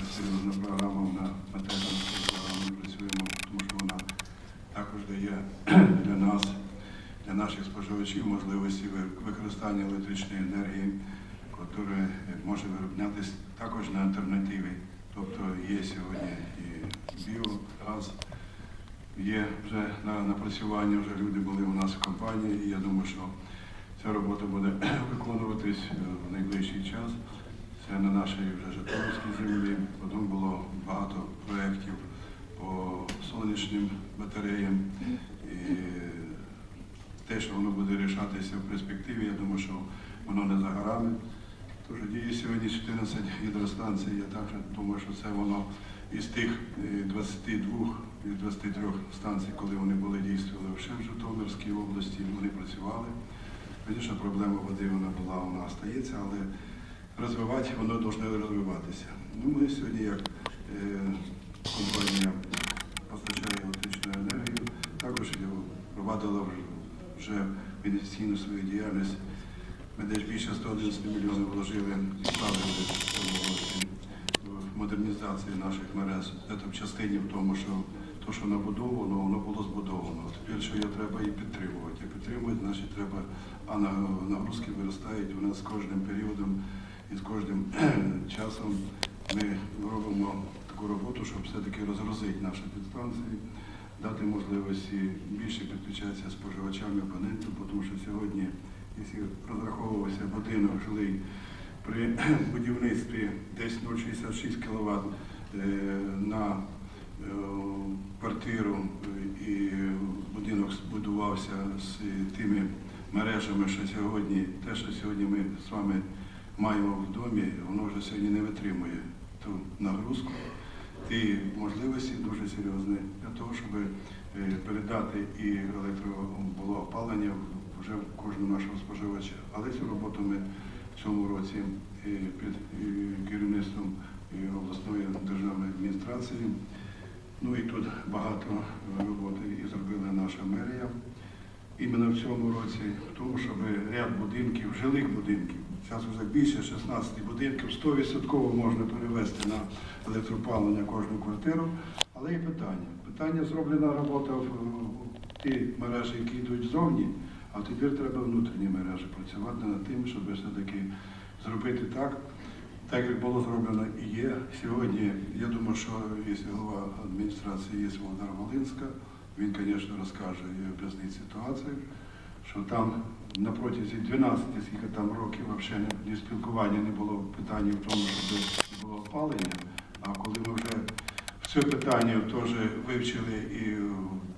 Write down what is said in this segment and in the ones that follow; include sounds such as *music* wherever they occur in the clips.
серйозна програма на, на те, що ми працюємо, тому що вона також дає *clears throat* для нас, для наших споживачів можливості використання електричної енергії, яка може вироблятися також на альтернативі. Тобто є сьогодні і біогаз, є вже на напрацювання, вже люди були у нас в компанії, і я думаю, що ця робота буде *clears throat* виконуватись е, в найближчий час. Це на нашій вже Житомирській землі. Потім було багато проєктів по сонячним батареям. І те, що воно буде рішатися в перспективі, я думаю, що воно не за горами. Тож діє сьогодні 14 гідростанцій. Я також думаю, що це воно із тих е, 22 і 23 станцій, коли вони були дійствували ще в Житомирській області, вони працювали. Звісно, проблема води вона була, вона стається, але розвивати воно повинно розвиватися. Ну, ми сьогодні, як е, компанія постачає електричну енергію, також впровадила вже- інвестиційну свою діяльність. Ми десь більше 111 мільйонів вложили в модернізацію наших мереж. Це в частині в тому, що то, що набудовано, воно було збудовано. Тепер що його треба і підтримувати. І підтримувати, значить, треба, а на- нагрузки виростають у нас з кожним періодом і з кожним *clears throat* часом ми робимо таку роботу, щоб все-таки розгрузити наші підстанції, дати можливості більше підключатися споживачам і абонентам, тому що сьогодні, якщо розраховувався будинок жилий при *clears throat* будівництві десь 0,66 кВт на е, квартиру е, і будинок збудувався з тими мережами, що сьогодні, те, що сьогодні ми з вами маємо в домі, воно вже сьогодні не витримує ту нагрузку. Ті можливості дуже серйозні для того, щоб е, передати і електро було опалення вже в кожного нашого споживача. Але цю роботу ми в цьому році е, під е, керівництвом обласної державної адміністрації. Ну і тут багато роботи і зробила наша мерія. Іменно в цьому році, в тому, щоб ряд будинків, жилих будинків, зараз вже більше 16 будинків, 100% можна перевести на електропалення кожну квартиру. Але є питання. Питання зроблена робота в в ті мережі, які йдуть ззовні, а тепер треба внутрішні мережі працювати над тим, щоб все-таки зробити так, так як було зроблено і є. Сьогодні, я думаю, що якщо голова адміністрації є Володар Волинська, він, звісно, розкаже і об'яснить ситуацію, що там на протязі 12 скільки там років взагалі ні- спілкування не було питання в тому, щоб було опалення. А коли ми вже це питання теж вивчили і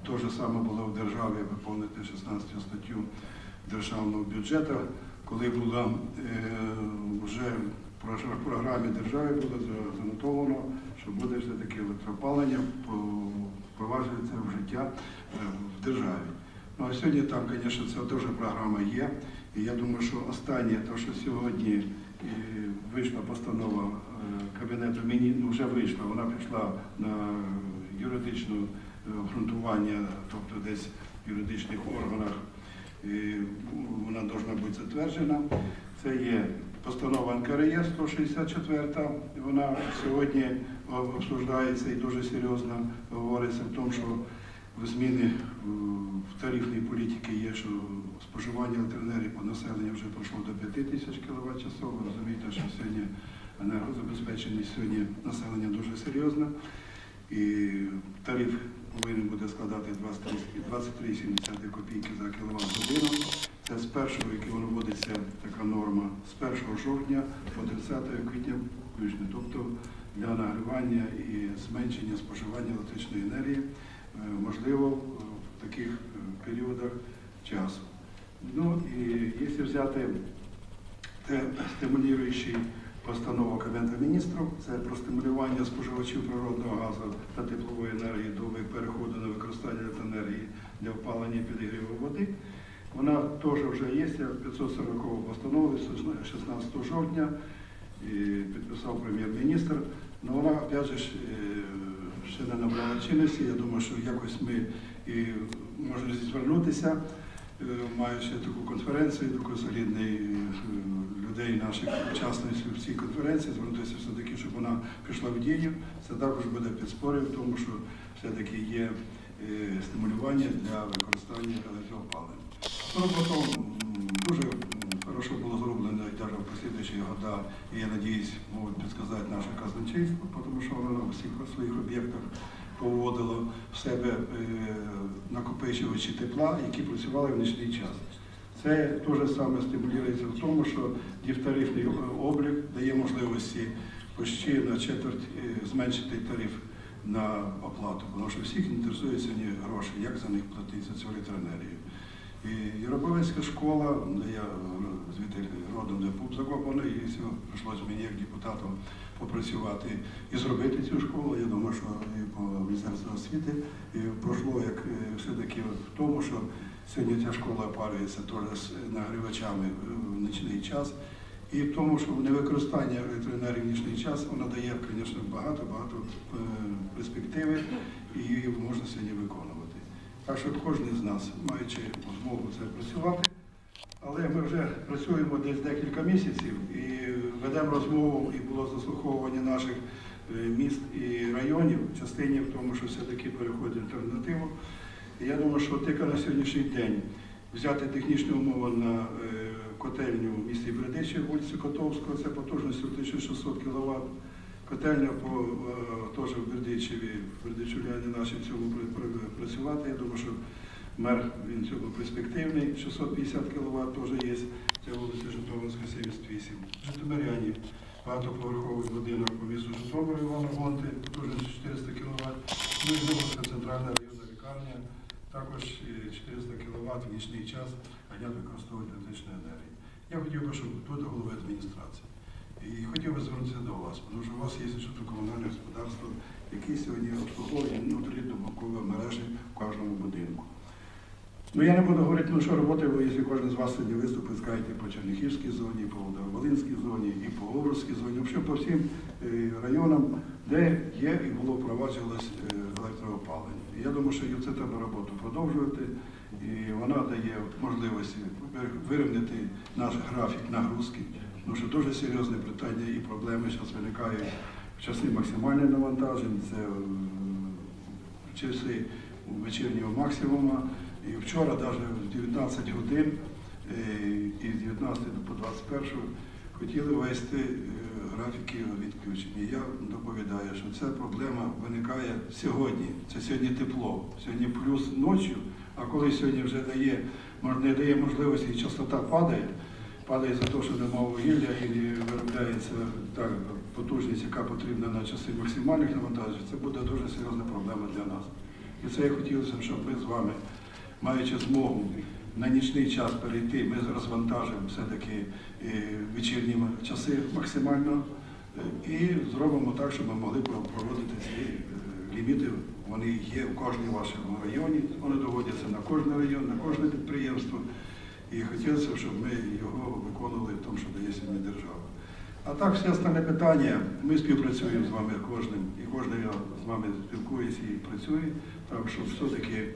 те ж саме було в державі виповнити 16 статтю державного бюджету, коли було е, вже в програмі держави було занотовано, що буде все-таки електропалення впроваджується в життя е, в державі. Ну а сьогодні там, звісно, це теж програма є. І я думаю, що останнє, те, що сьогодні е, вийшла постанова е, Кабінету міністрів, ну вже вийшла, вона пішла на юридичне е, обґрунтування, тобто десь в юридичних органах і вона повинна бути затверджена. Це є постанова НКРЄ 164, і вона сьогодні обсуждається і дуже серйозно говориться в тому, що зміни е, в тарифній політиці є, що споживання електроенергії по населенню вже пройшло до 5 тисяч кВт. Ви розумієте, що сьогодні енергозабезпеченість сьогодні населення дуже серйозна. І тариф повинен буде складати 23 23,7 копійки за кіловат годину. Це з першого, який воно вводиться така норма, з 1 жовтня по 30 квітня включно. Тобто для нагрівання і зменшення споживання електричної енергії е, можливо в таких е, періодах часу. Ну і якщо взяти те стимулюючий постанова Кабінету міністрів, це про стимулювання споживачів природного газу та теплової енергії до переходу на використання електроенергії для опалення і підігріву води. Вона теж вже є, 540 постанови 16 жовтня, і підписав прем'єр-міністр. Ну вона, опять же, е, ще не набрала чинності. Я думаю, що якось ми і можемо звернутися, е, маючи таку конференцію, таку солідний е, людей наших учасників в цій конференції, звернутися все-таки, щоб вона пішла в дію. Це також буде підспорює в тому, що все-таки є е, стимулювання для використання електроопалення. Робота м, дуже хорошо було зроблено послідуючі года, і я надіюсь, можуть підказати наше казначейство, тому що воно на всіх своїх об'єктах поводило в себе е, накопичувачі тепла, які працювали в нічний час. Це теж саме стимулюється в тому, що дівтарифний облік дає можливості почти на четверть е, зменшити тариф на оплату, тому що всіх інтересує сьогодні гроші, як за них платити за цю електроенергію. І Європейська школа, де я е, звідти родом, де був закопаний, і все, прийшлося мені як депутату попрацювати і зробити цю школу. Я думаю, що і по Міністерству освіти і пройшло як е, все-таки в тому, що сьогодні ця школа опалюється теж з нагрівачами в нічний час. І в тому, що невикористання електроенергії в нічний час, вона дає, звісно, багато-багато е, перспективи і її можна сьогодні виконувати. Так що кожен з нас, маючи змогу це працювати, але ми вже працюємо десь декілька місяців і ведемо розмову, і було заслуховування наших е, міст і районів частині в тому, що все-таки переходить альтернативу. І я думаю, що тільки на сьогоднішній день взяти технічні умови на е, котельню в місті Бердичі, вулиці Котовського, це потужністю 1600 кВт. Котельня по е, теж в Бердичеві, в Бердичуляні наші в цьому працювати. Я думаю, що мер він цьому перспективний. 650 кВт теж є. Це вулиця Житомирська, 78. Житомиряні, багатоповерховий будинок по місту Житомир, Івана Гонти, потужністю 400 кВт. Ну і Житомирська центральна районна лікарня, також е, 400 кВт в нічний час, а як використовують електричну енергію. Я хотів би, щоб тут голови адміністрації. І хотів би звернутися до вас, тому що у вас є житлово-комунальне господарство, яке сьогодні обслуговує внутрі домовкові мережі в кожному будинку. Ну я не буду говорити, ну що роботи, бо якщо кожен з вас сьогодні виступить, скажете по Черніхівській зоні, по Волинській зоні і по Овруцькій зоні, взагалі по всім е, районам, де є і було впроваджувалось е, електроопалення. Я думаю, що це треба роботу продовжувати, і вона дає можливості вирівняти наш графік нагрузки, тому що дуже серйозне питання і проблеми зараз виникають в часи максимальних навантажень, це е, в часи вечірнього максимуму. І вчора, навіть в 19 годин, е, із 19 по 21 хотіли ввести е, графіки відключення. Я доповідаю, що ця проблема виникає сьогодні. Це сьогодні тепло, сьогодні плюс ночі, а коли сьогодні вже дає, не дає можливості і частота падає, падає за те, що немає вугілля і виробляється та потужність, яка потрібна на часи максимальних навантажень, це буде дуже серйозна проблема для нас. І це я хотілося, щоб ми з вами, маючи змогу на нічний час перейти, ми розвантажимо все-таки е, вечірні часи максимально е, і зробимо так, щоб ми могли проводити ці е, ліміти. Вони є в кожній вашому районі, вони доводяться на кожен район, на кожне підприємство. І хотілося, б, щоб ми його виконували в тому, що дає сьогодні держава. А так, всі остальні питання, ми співпрацюємо з вами кожним, і кожен з вами спілкується і працює, так що все-таки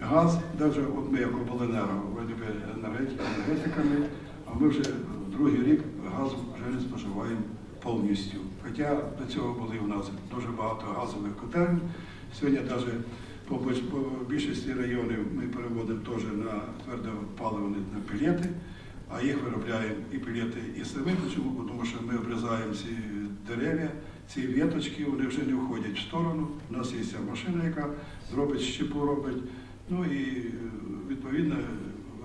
газ, навіть от ми як обленерго, енергетиками, а ми вже другий рік газу вже не споживаємо повністю. Хоча до цього були у нас дуже багато газових котелень. Сьогодні навіть по, більшості районів ми переводимо теж на твердопаливні на пілети, а їх виробляємо і пілети, і самі. Чому? Тому що ми обрізаємо ці дерев'я, ці віточки, вони вже не входять в сторону. У нас є ця машина, яка зробить щепу, робить. Ну і е, відповідно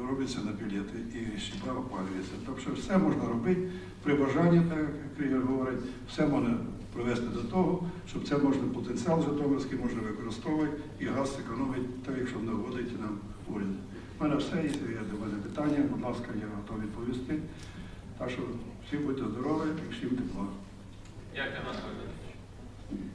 робиться на пілети і щепа опалюється. Тобто все можна робити при бажанні, так як Крігер говорить, все можна привести до того, щоб це можна потенціал Житомирський можна використовувати і газ економить, так якщо наводить нам уряд. У мене все, якщо є до мене питання, будь ласка, я готовий відповісти. Так що всі будьте здорові і всім тепла. Дякую, Федорович.